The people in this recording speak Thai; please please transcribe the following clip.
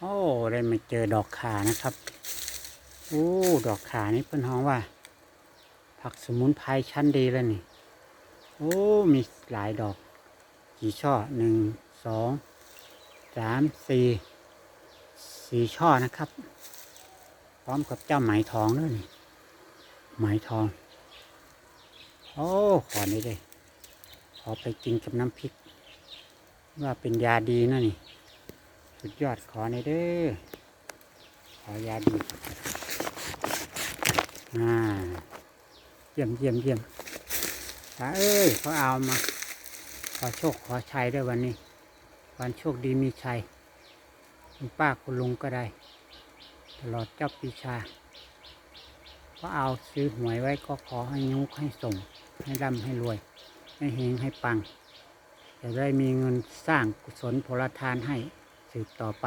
โอ้ได้มาเจอดอกขานะครับโอ้ดอกขานี่เป็นห้องว่า ผักสมุนไพรชั้นดีแล้วนี่ โอ้มีหลายดอก กี่ช่อหนึ่งสองสามสี่สี่ช่อนะครับ พร้อมกับเจ้าไหมทองด้วยนี่ไหมทอง โอ้ขอนี้เลยขอไปกินกับน้ำพริก ว่าเป็นยาดีนะนี่ สุดยอดขอในเด้อ ขอยาดีอ่าเยี่ยมเยี่ยมเยี่ยมตาเอ้ยเขาเอามา ขอโชคขอชัยด้วยวันนี้ วันโชคดีมีชัย คุณป้าคุณลุงก็ได้ ตลอดเจ้าปีชาก็เอาซื้อหวยไว้ก็ขอให้ยุกให้ส่ง ให้ร่ำให้รวย ให้เฮงให้ปัง จะได้มีเงินสร้างกุศลพลทานให้ สืบต่อไป